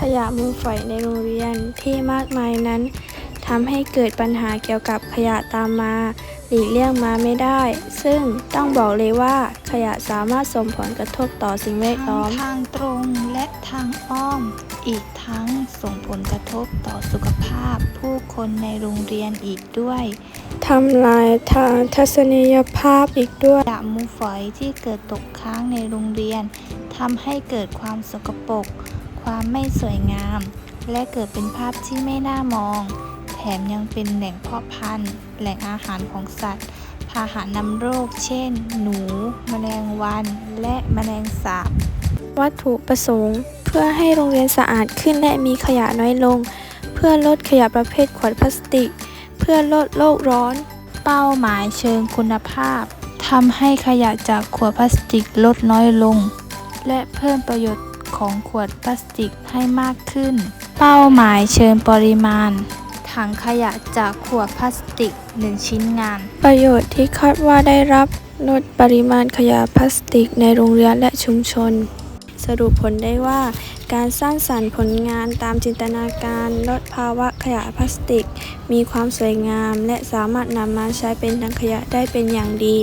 ขยะมูลฝอยในโรงเรียนที่มากมายนั้นทำให้เกิดปัญหาเกี่ยวกับขยะตามมา หลีกเลี่ยงมาไม่ได้ ซึ่งต้องบอกเลยว่าขยะสามารถส่งผลกระทบต่อสิ่งแวดทั้ล้งอม ทางตรงและทางอ้อม อีกทั้งส่งผลกระทบต่อสุขภาพ ผู้คนในโรงเรียนอีกด้วยทำลายทางทัศนียภาพอีกด้วยขยะมูลฝอยที่เกิดตกค้างในโรงเรียนทำให้เกิดความสกปรก ความไม่สวยงาม และเกิดเป็นภาพที่ไม่น่ามอง แถมยังเป็นแหล่งเพาะพันธุ์ แหล่งอาหารของสัตว์ พาหะนำโรค เช่น หนู แมลงวัน และแมลงสาบ วัตถุประสงค์ เพื่อให้โรงเรียนสะอาดขึ้นและมีขยะน้อยลง เพื่อลดขยะประเภทขวดพลาสติก เพื่อลดโลกร้อน เป้าหมายเชิงคุณภาพทำให้ขยะจากขวดพลาสติกลดน้อยลง และเพิ่มประโยชน์ ของขวดพลาสติกให้มากขึ้น เป้าหมายเชิงปริมาณ ถังขยะจากขวดพลาสติก 1 ชิ้นงาน ประโยชน์ที่คาดว่าได้รับลดปริมาณขยะพลาสติกในโรงเรียนและชุมชน สรุปผลได้ว่า การสร้างสรรค์ผลงานตามจินตนาการลดภาวะขยะพลาสติก มีความสวยงาม และสามารถนำมาใช้เป็นถังขยะได้เป็นอย่างดี